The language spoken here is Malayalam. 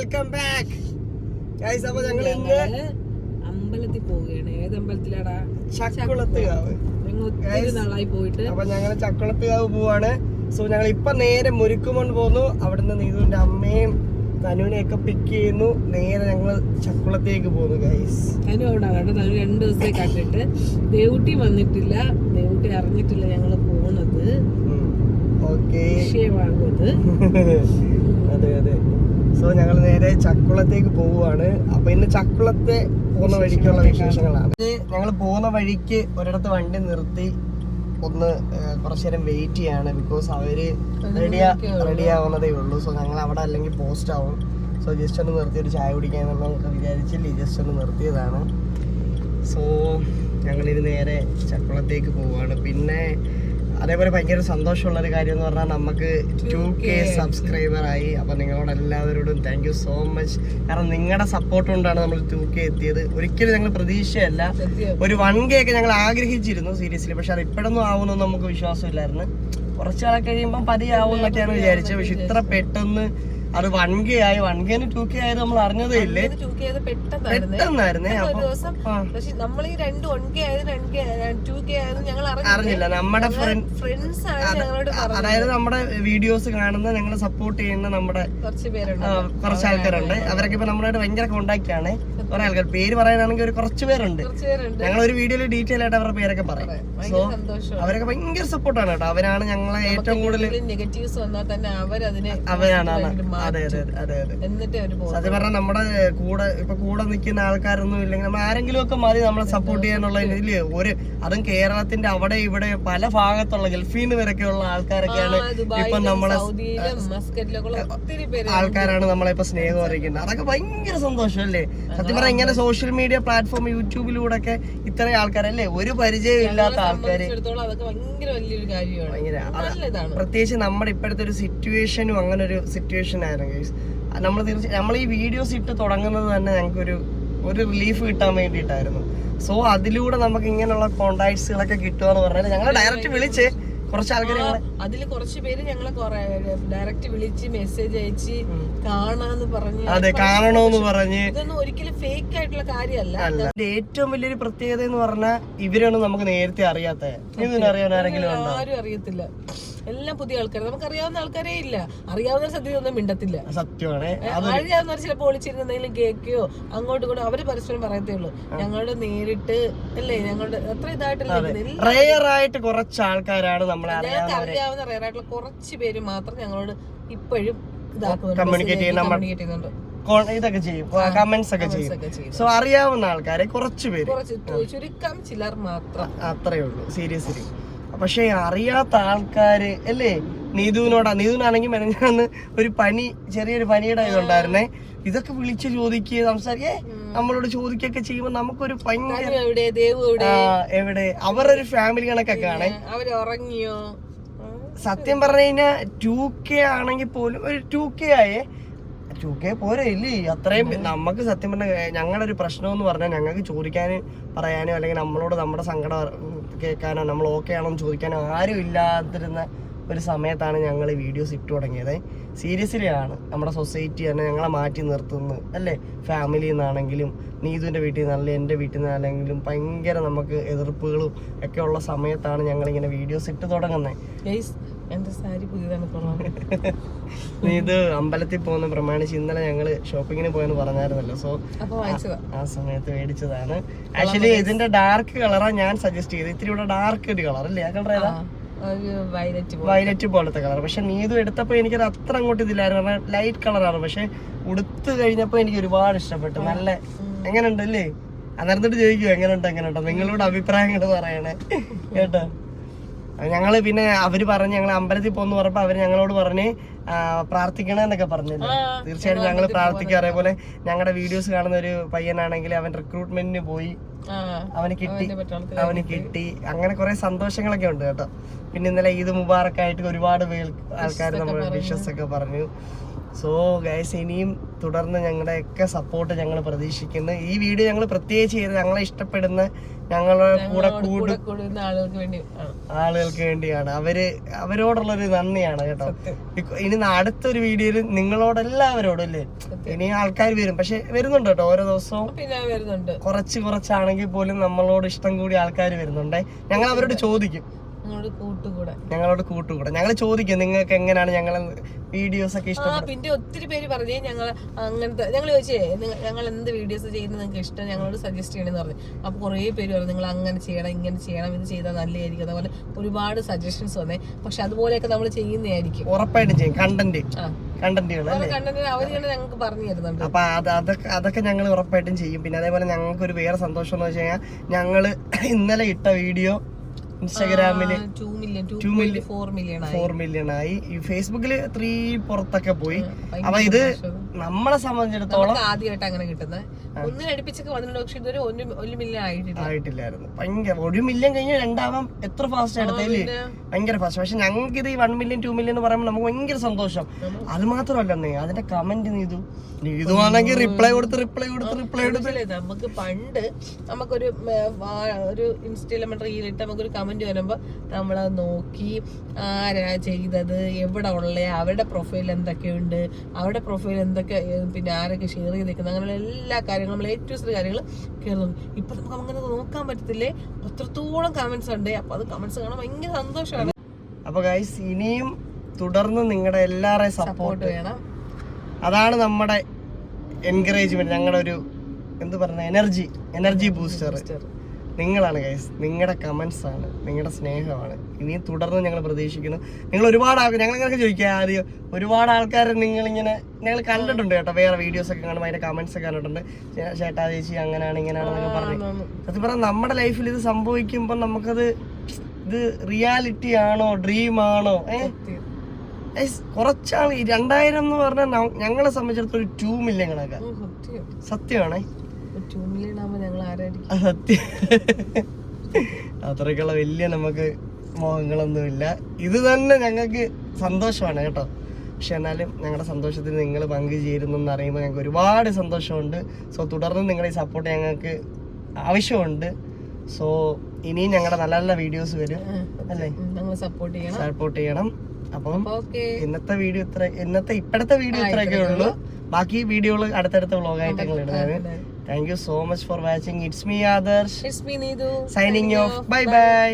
വെൽക്കം ബാക്ക് ഗൈസ് അപ്പൊ ഞങ്ങൾ ഇന്ന് അമ്പലത്തിൽ പോവുകയാണ്. ഏത് അമ്പലത്തിലാടാ? ഒത്തിരി Guys. നാളായി പോയിട്ട്. അപ്പൊ ഞങ്ങൾ ചക്കുളത്തുകാവ് പോവാണ്. സോ ഞങ്ങൾ ഇപ്പൊ നേരെ മുരുക്കുമൺ പോന്നു. അവിടുന്ന് നീതുവിന്റെ അമ്മയും തനുവിനെയൊക്കെ പിക്ക് ചെയ്യുന്നു. നേരെ ഞങ്ങൾ ചക്കുളത്തേക്ക് പോകുന്നു ഗൈസ് തനു അവിടെ കേട്ടോ തനു രണ്ട് ദിവസത്തെ കണ്ടിട്ട് ദേവുട്ടി വന്നിട്ടില്ല. ദേവുട്ടി അറിഞ്ഞിട്ടില്ല ഞങ്ങൾ പോകുന്നത് ഓക്കെ വിഷയമാകുന്നത് അതെ അതെ. സോ ഞങ്ങൾ നേരെ ചക്കുളത്തേക്ക് പോവുകയാണ്. അപ്പൊ ഇന്ന് ചക്കുളത്തെ പോകുന്ന വഴിക്കുള്ള വിശേഷങ്ങളാണ്. ഞങ്ങൾ പോകുന്ന വഴിക്ക് ഒരിടത്ത് വണ്ടി നിർത്തി ഒന്ന് കുറച്ചു നേരം വെയിറ്റ് ചെയ്യാണ് ബിക്കോസ് അവർ റെഡി റെഡി ആവുന്നതേ ഉള്ളൂ. സോ ഞങ്ങൾ അവിടെ അല്ലെങ്കിൽ പോസ്റ്റ് ആവും. സോ ജസ്റ്റ് ഒന്ന് നിർത്തി ഒരു ചായ കുടിക്കാൻ നമുക്ക് വിചാരിച്ചില്ല. ജസ്റ്റ് ഒന്ന് നിർത്തിയതാണ്. സോ ഞങ്ങളിത് നേരെ ചക്കുളത്തേക്ക് പോവുകയാണ്. പിന്നെ അതേപോലെ ഭയങ്കര സന്തോഷമുള്ള ഒരു കാര്യം എന്ന് പറഞ്ഞാൽ നമുക്ക് ടു കെ സബ്സ്ക്രൈബർ ആയി. അപ്പൊ നിങ്ങളോട് എല്ലാവരോടും താങ്ക് യു സോ മച്ച് കാരണം നിങ്ങളുടെ സപ്പോർട്ട് കൊണ്ടാണ് നമ്മൾ ടു കെ എത്തിയത്. ഒരിക്കലും ഞങ്ങൾ പ്രതീക്ഷയല്ല. ഒരു വൺ കെ ഒക്കെ ഞങ്ങൾ ആഗ്രഹിച്ചിരുന്നു സീരിയസ്ലി പക്ഷെ അത് ഇപ്പോഴൊന്നും ആവുമെന്നൊന്നും നമുക്ക് വിശ്വാസമില്ലായിരുന്നു. കുറച്ചാളെ കഴിയുമ്പോൾ പതിയാവും എന്നൊക്കെയാണ് വിചാരിച്ചത്. പക്ഷെ ഇത്ര പെട്ടെന്ന് അത് വൺ കെ ആയി വൺ കെന് ടു കെ ആയത് നമ്മൾ അറിഞ്ഞതേ ഇല്ലേ? 2K ആയത് പെട്ടെന്നായിരുന്നേ. പക്ഷെ നമ്മൾ ഈ രണ്ട് വൺ കെ ആയത് രണ്ട് കെ ടു കെ ആയത് ഞങ്ങൾ അറിഞ്ഞില്ല. നമ്മുടെ ഫ്രണ്ട്സ് അതായത് നമ്മുടെ വീഡിയോസ് കാണുന്ന ഞങ്ങളെ സപ്പോർട്ട് ചെയ്യുന്ന നമ്മുടെ കുറച്ച് ആൾക്കാരുണ്ട്. അവരൊക്കെ ഇപ്പൊ നമ്മളായിട്ട് ഭയങ്കര കോണ്ടാക്ട് ആണ്. കുറെ ആൾക്കാർ പേര് പറയാനാണെങ്കിൽ ഒരു കുറച്ച് പേരുണ്ട്. ഞങ്ങൾ ഒരു വീഡിയോയിൽ ഡീറ്റെയിൽ ആയിട്ട് അവരുടെ പേരൊക്കെ പറയും. സോ അവരൊക്കെ ഭയങ്കര സപ്പോർട്ടാണ് കേട്ടോ. അവരാണ് ഞങ്ങളെ ഏറ്റവും കൂടുതൽ നെഗറ്റീവ്സ് വന്നാൽ തന്നെ അവരതിനെ അവരാണ് അതെ അതെ അതെ അതെ. എന്നിട്ട് സത്യം പറഞ്ഞാൽ നമ്മുടെ കൂടെ ഇപ്പൊ കൂടെ നിൽക്കുന്ന ആൾക്കാരൊന്നും ഇല്ലെങ്കിൽ നമ്മൾ ആരെങ്കിലും ഒക്കെ മതി നമ്മളെ സപ്പോർട്ട് ചെയ്യാനുള്ള ഇതിൽ ഒരു അതും കേരളത്തിന്റെ അവിടെ ഇവിടെ പല ഭാഗത്തുള്ള ഗൾഫിൽ നിന്ന് വരെയൊക്കെയുള്ള ആൾക്കാരൊക്കെയാണ് ഇപ്പൊ നമ്മളെ ആൾക്കാരാണ് നമ്മളെ ഇപ്പൊ സ്നേഹം അറിയിക്കുന്നത്. അതൊക്കെ ഭയങ്കര സന്തോഷം അല്ലേ സത്യം പറഞ്ഞാൽ ഇങ്ങനെ സോഷ്യൽ മീഡിയ പ്ലാറ്റ്ഫോം യൂട്യൂബിലൂടെ ഒക്കെ ഇത്രയും ആൾക്കാരല്ലേ? ഒരു പരിചയം ഇല്ലാത്ത ആൾക്കാര് പ്രത്യേകിച്ച് നമ്മുടെ ഇപ്പോഴത്തെ ഒരു സിറ്റുവേഷനും അങ്ങനെ ഒരു സിറ്റുവേഷൻ ആയിരുന്നു ഗൈസ് നമ്മൾ തീർച്ചയായും നമ്മൾ ഈ വീഡിയോസ് ഇട്ട് തുടങ്ങുന്നത് തന്നെ ഞങ്ങൾക്കൊരു ഒരു റിലീഫ് കിട്ടാൻ വേണ്ടിയിട്ടായിരുന്നു. സോ അതിലൂടെ നമുക്ക് ഇങ്ങനെയുള്ള കോണ്ടാക്ട്സുകളൊക്കെ കിട്ടുക എന്ന് പറഞ്ഞാൽ ഞങ്ങൾ ഡയറക്റ്റ് വിളിച്ച് കുറച്ച് ആൾക്കാർ അതിൽ കുറച്ച് പേര് ഞങ്ങളെ ഡയറക്റ്റ് വിളിച്ച് മെസ്സേജ് അയച്ച് കാണാന്ന് പറഞ്ഞ് അതെ കാണണമെന്ന് പറഞ്ഞ് ഇതൊന്നും ഒരിക്കലും ഫേക്ക് ആയിട്ടുള്ള കാര്യമല്ല. ഏറ്റവും വലിയൊരു പ്രത്യേകത എന്ന് പറഞ്ഞാൽ ഇവരാണ് നമുക്ക് നേരത്തെ അറിയാത്ത ആരെങ്കിലും ആരും അറിയത്തില്ല. എല്ലാം പുതിയ ആൾക്കാർ നമുക്ക് അറിയാവുന്ന ആൾക്കാരേ ഇല്ല. അറിയാവുന്ന സദ്യ ഒന്നും മിണ്ടത്തില്ല. സത്യമാണ്. അറിയാവുന്നവർ ചിലപ്പോൾ ഒളിച്ചിരുന്ന് എന്തെങ്കിലും കേൾക്കുകയോ അങ്ങോട്ടും ഇങ്ങോട്ടും അവർ പരസ്പരം പറയത്തേ ഉള്ളൂ. ഞങ്ങളുടെ നേരിട്ട് അല്ലേ? ഞങ്ങളുടെ അത്ര ഇതായിട്ടില്ല റെയർ ആയിട്ട് കുറച്ച് ആൾക്കാരാണ് നമ്മളെ അറിയാവുന്ന റയറായിട്ടുള്ള കുറച്ച് പേര് മാത്രം ഞങ്ങളോട് ഇപ്പോഴും കമ്മ്യൂണിക്കേറ്റ് ചെയ്യുന്നുണ്ട്. ഇതൊക്കെ ചെയ്യും. കമന്റ്സ് ഒക്കെ ചെയ്യും. സോ അറിയാവുന്ന ആൾക്കാരെ കുറച്ച് പേര്. ചുരുക്കം ചിലർ മാത്രം. അത്രേ ഉള്ളൂ. സീരിയസ്ലി പക്ഷെ അറിയാത്ത ആൾക്കാര് അല്ലേ? നീതുവിനോടാ നീതുവിനാണെങ്കിൽ മെനഞ്ഞാന്ന് ഒരു പനി ചെറിയൊരു പനിയുടെ ഇതുണ്ടായിരുന്നേ. ഇതൊക്കെ വിളിച്ചു ചോദിക്കുക സംസാരിക്കേ. നമ്മളോട് ചോദിക്കൊക്കെ ചെയ്യുമ്പോൾ നമുക്കൊരു ഭയങ്കര എവിടെ അവരൊരു ഫാമിലി കണക്കൊക്കെ ആണ് സത്യം പറഞ്ഞു കഴിഞ്ഞാൽ ടു കെ ആണെങ്കിൽ പോലും ഒരു ടു കെ ആയേ. ടു കെ പോരെ ഇല്ലേ? അത്രയും നമുക്ക് സത്യം പറഞ്ഞാൽ ഞങ്ങളുടെ ഒരു പ്രശ്നം എന്ന് പറഞ്ഞാൽ ഞങ്ങൾക്ക് ചോദിക്കാനും പറയാനോ അല്ലെങ്കിൽ നമ്മളോട് നമ്മുടെ സങ്കടം കേൾക്കാനോ നമ്മൾ ഓക്കെ ആണോ എന്ന് ചോദിക്കാനോ ആരും ഇല്ലാതിരുന്ന ഒരു സമയത്താണ് ഞങ്ങൾ വീഡിയോസ് ഇട്ട് തുടങ്ങിയത്. സീരിയസ്ലി ആണ് നമ്മുടെ സൊസൈറ്റി തന്നെ ഞങ്ങളെ മാറ്റി നിർത്തുന്നു. അല്ലേ? ഫാമിലിയിൽ നിന്നാണെങ്കിലും നീതുവിന്റെ വീട്ടിൽ നിന്നാണെങ്കിലും എന്റെ വീട്ടിൽ നിന്നാണെങ്കിലും ഭയങ്കര നമുക്ക് എതിർപ്പുകളും ഒക്കെ ഉള്ള സമയത്താണ് ഞങ്ങളിങ്ങനെ വീഡിയോസ് ഇട്ട് തുടങ്ങുന്നത് എന്റെ സാരി പുതിയതാണ് കൊള്ളാം നീ ഇത് അമ്പലത്തിൽ പോകുന്ന പ്രമാണിച്ച് ഇന്നലെ ഞങ്ങൾ ഷോപ്പിങ്ങിന് പോയെന്ന് പറഞ്ഞായിരുന്നല്ലോ. സോ ആ സമയത്ത് മേടിച്ചതാണ്. ആക്ച്വലി ഇതിന്റെ ഡാർക്ക് കളറാണ് ഞാൻ സജസ്റ്റ് ചെയ്തത്. ഇത്തിരി ഇവിടെ ഡാർക്ക് ഒരു കളർ അല്ലേ? ആ കളർ ഏതാ? വയലറ്റ് വയലറ്റ് പോലത്തെ കളർ പക്ഷെ നീതു എടുത്തപ്പോൾ എടുത്തപ്പോ എനിക്കത് അത്ര അങ്ങോട്ട് ഇതില്ലായിരുന്നു. കാരണം ലൈറ്റ് കളറാണ് പക്ഷെ ഉടുത്തു കഴിഞ്ഞപ്പോ എനിക്ക് ഒരുപാട് ഇഷ്ടപ്പെട്ടു. നല്ല എങ്ങനെയുണ്ട് അല്ലേ അന്നേരത്തിട്ട് ചോദിക്കൂ എങ്ങനെയുണ്ട് എങ്ങനെയുണ്ടോ നിങ്ങളോട് അഭിപ്രായങ്ങൾ പറയണേ. കേട്ടോ? ഞങ്ങൾ പിന്നെ അവർ പറഞ്ഞു ഞങ്ങൾ അമ്പലത്തിൽ പോന്ന് പറഞ്ഞപ്പോ അവർ ഞങ്ങളോട് പറഞ്ഞ് പ്രാർത്ഥിക്കണം എന്നൊക്കെ പറഞ്ഞില്ലേ? തീർച്ചയായിട്ടും ഞങ്ങൾ പ്രാർത്ഥിക്കുക അതേപോലെ ഞങ്ങളുടെ വീഡിയോസ് കാണുന്ന ഒരു പയ്യനാണെങ്കിൽ അവൻ റിക്രൂട്ട്മെന്റിന് പോയി. അവന് കിട്ടി. അവന് കിട്ടി. അങ്ങനെ കുറെ സന്തോഷങ്ങളൊക്കെ ഉണ്ട് കേട്ടോ. പിന്നെ ഇന്നലെ ഈദ് മുബാറക്കായിട്ട് ഒരുപാട് ആൾക്കാർ നമ്മൾ വിഷസ് ഒക്കെ പറഞ്ഞു. സോ ഗൈസ് ഇനിയും തുടർന്ന് ഞങ്ങളുടെയൊക്കെ സപ്പോർട്ട് ഞങ്ങൾ പ്രതീക്ഷിക്കുന്നു. ഈ വീഡിയോ ഞങ്ങൾ പ്രത്യേകിച്ച് ചെയ്ത് ഞങ്ങളെ ഇഷ്ടപ്പെടുന്ന ഞങ്ങളുടെ കൂടെ കൂടു കൂടെ കൂടുന്ന ആളുകൾക്ക് വേണ്ടി. ആളുകൾക്ക് വേണ്ടിയാണ്. അവർ അവരോടുള്ളൊരു നന്ദിയാണ് കേട്ടോ. ഇനി അടുത്തൊരു വീഡിയോയിൽ നിങ്ങളോടെല്ലാവരോടും അല്ലേ? ഇനി ആൾക്കാർ വരും. പക്ഷെ വരുന്നുണ്ട് കേട്ടോ. ഓരോ ദിവസവും കുറച്ച് കുറച്ചാണെങ്കിൽ പോലും നമ്മളോട് ഇഷ്ടം കൂടി ആൾക്കാർ വരുന്നുണ്ടേ. ഞങ്ങൾ അവരോട് ചോദിക്കും. നിങ്ങളോട് ഞങ്ങളോട് കൂട്ടുകൂടെ. ഞങ്ങൾ ചോദിക്കും നിങ്ങൾക്ക് എങ്ങനെയാണ് ഞങ്ങൾ വീഡിയോസ് ഒക്കെ ഇഷ്ടം പിന്നെ ഒത്തിരി പേര് പറഞ്ഞേ ഞങ്ങൾ അങ്ങനത്തെ ഞങ്ങൾ ചോദിച്ചേ ഞങ്ങൾ എന്ത് വീഡിയോസ് ചെയ്യുന്നത് നിങ്ങൾക്ക് ഇഷ്ടം? ഞങ്ങളോട് സജസ്റ്റ് ചെയ്യണമെന്ന് പറഞ്ഞു. അപ്പൊ കുറേ പേര് പറഞ്ഞു നിങ്ങൾ അങ്ങനെ ചെയ്യണം ഇങ്ങനെ ചെയ്യണം ഇത് ചെയ്താൽ നല്ലതായിരിക്കും. അതുപോലെ ഒരുപാട് സജഷൻസ് വന്നേ. പക്ഷെ അതുപോലെയൊക്കെ നമ്മൾ ചെയ്യുന്നതായിരിക്കും. ഉറപ്പായിട്ടും ചെയ്യും. കണ്ടന്റ് അപ്പൊ അത് അതൊക്കെ അതൊക്കെ ഞങ്ങൾ ഉറപ്പായിട്ടും ചെയ്യും. പിന്നെ അതേപോലെ ഞങ്ങൾക്ക് ഒരു വേറെ സന്തോഷം എന്ന് വെച്ച് കഴിഞ്ഞാൽ ഞങ്ങൾ ഇന്നലെ ഇട്ട വീഡിയോ ഇൻസ്റ്റാഗ്രാമിൽ ടു മില്യൺ. ഫോർ മില്യൺ ആയി ഫേസ്ബുക്കിൽ ത്രീ പുറത്തൊക്കെ പോയി അപ്പൊ ഇത്. നമ്മളെ സംബന്ധിച്ചിടത്തോളം ആദ്യമായിട്ട് അങ്ങനെ കിട്ടുന്നത്. ഒന്നിനടുപ്പിച്ചൊക്കെ വന്നിട്ടുണ്ട് പക്ഷെ ഇതുവരെ ഒരു ഒരു മില്യൺ ആയിട്ടില്ല. ആയിട്ടില്ലായിരുന്നു. ഭയങ്കര ഒരു മില്യൺ കഴിഞ്ഞ രണ്ടാമം എത്ര ഫാസ്റ്റ് എടുത്തല്ലേ പിന്നെ ഭയങ്കര ഫാസ്റ്റ് പക്ഷെ ഞങ്ങൾക്ക് ഇത് ഈ വൺ മില്യൺ ടു മില്യൺ എന്ന് പറയുമ്പോൾ നമുക്ക് ഭയങ്കര സന്തോഷം. അത് മാത്രമല്ല നീ അതിന്റെ കമന്റ് നീതു നീതു ആണെങ്കിൽ റിപ്ലൈ കൊടുത്ത് റിപ്ലൈ കൊടുത്ത് റിപ്ലൈ കൊടുത്ത്. നമുക്ക് പണ്ട് നമുക്കൊരു ഒരു ഒരു ഇൻസ്റ്റയിലെ റീലിട്ട് നമുക്കൊരു കമന്റ് വരുമ്പോ നമ്മളത് നോക്കി ആരാ ചെയ്തത് എവിടെ ഉള്ള അവരുടെ പ്രൊഫൈൽ എന്തൊക്കെയുണ്ട് അവരുടെ പ്രൊഫൈൽ എന്തൊക്കെ ഏ, പിന്നെ ആരൊക്കെ ഷെയർ ചെയ്തേക്കുന്നത് അങ്ങനെയുള്ള എല്ലാ കാര്യങ്ങളും നമ്മൾ ഏറ്റവും ചെറിയ കാര്യങ്ങൾ കയറുന്നു ഇപ്പൊ നമുക്ക് അങ്ങനെ നോക്കാൻ പറ്റത്തില്ലേ? അത്രത്തോളം കമന്റ്സ് ഉണ്ട്. അപ്പൊ അത് കമന്റ്സ് കാണാൻ ഭയങ്കര സന്തോഷമാണ്. അപ്പൊ ഗൈസ് ഇനിയും തുടർന്ന് നിങ്ങളുടെ എല്ലാവരെയും സപ്പോർട്ട് വേണം. അതാണ് നമ്മുടെ എൻകറേജ്മെന്റ് ഞങ്ങളുടെ ഒരു എന്ത് പറഞ്ഞ എനർജി എനർജി ബൂസ്റ്റർ നിങ്ങളാണ് ഗൈസ് നിങ്ങളുടെ കമൻസ് ആണ് നിങ്ങളുടെ സ്നേഹമാണ്. ഇനിയും തുടർന്ന് ഞങ്ങൾ പ്രതീക്ഷിക്കുന്നു. നിങ്ങൾ ഒരുപാട് ആൾക്കാർ ഞങ്ങൾ ഇങ്ങനെ ചോദിക്കുക ആദ്യം ഒരുപാട് ആൾക്കാർ നിങ്ങളിങ്ങനെ ഞങ്ങൾ കണ്ടിട്ടുണ്ട് കേട്ടോ. വേറെ വീഡിയോസ് ഒക്കെ കാണുമ്പോൾ അതിന്റെ കമന്റ്സ് ഒക്കെ കണ്ടിട്ടുണ്ട്. ചേട്ടാ ചേച്ചി അങ്ങനെയാണ് ഇങ്ങനെയാണെന്നൊക്കെ പറഞ്ഞു. സത്യം പറഞ്ഞാൽ നമ്മുടെ ലൈഫിൽ ഇത് സംഭവിക്കുമ്പോൾ നമുക്കത് ഇത് റിയാലിറ്റി ആണോ ഡ്രീം ആണോ കുറച്ചാൾ ഈ രണ്ടായിരം എന്ന് പറഞ്ഞാൽ ഞങ്ങളെ സംബന്ധിച്ചിടത്തോളം ടൂ ടു മില്യൺ കണക്കാ. സത്യമാണേ? സത്യം. അത്രയ്ക്കുള്ള വലിയ നമുക്ക് മോഹങ്ങളൊന്നുമില്ല. ഇത് തന്നെ ഞങ്ങൾക്ക് സന്തോഷമാണ് കേട്ടോ. പക്ഷെ എന്നാലും ഞങ്ങളുടെ സന്തോഷത്തിന് നിങ്ങൾ പങ്കുചേരുന്നു എന്ന് അറിയുമ്പോൾ ഞങ്ങൾക്ക് ഒരുപാട് സന്തോഷമുണ്ട്. സോ തുടർന്ന് നിങ്ങളുടെ ഈ സപ്പോർട്ട് ഞങ്ങൾക്ക് ആവശ്യമുണ്ട്. സോ ഇനിയും ഞങ്ങളുടെ നല്ല നല്ല വീഡിയോസ് വരും. അല്ലേ? സപ്പോർട്ട് ചെയ്യണം. സപ്പോർട്ട് ചെയ്യണം. അപ്പം ഇന്നത്തെ വീഡിയോ ഇത്ര ഇന്നത്തെ ഇപ്പോഴത്തെ വീഡിയോ ഇത്രയൊക്കെ ഉള്ളൂ. ബാക്കി വീഡിയോകൾ അടുത്തടുത്ത വ്ളോഗായിട്ട് ഞങ്ങൾ ഇടുന്നത് thank you so much for watching it's me Adarsh it's me Neethu signing off bye bye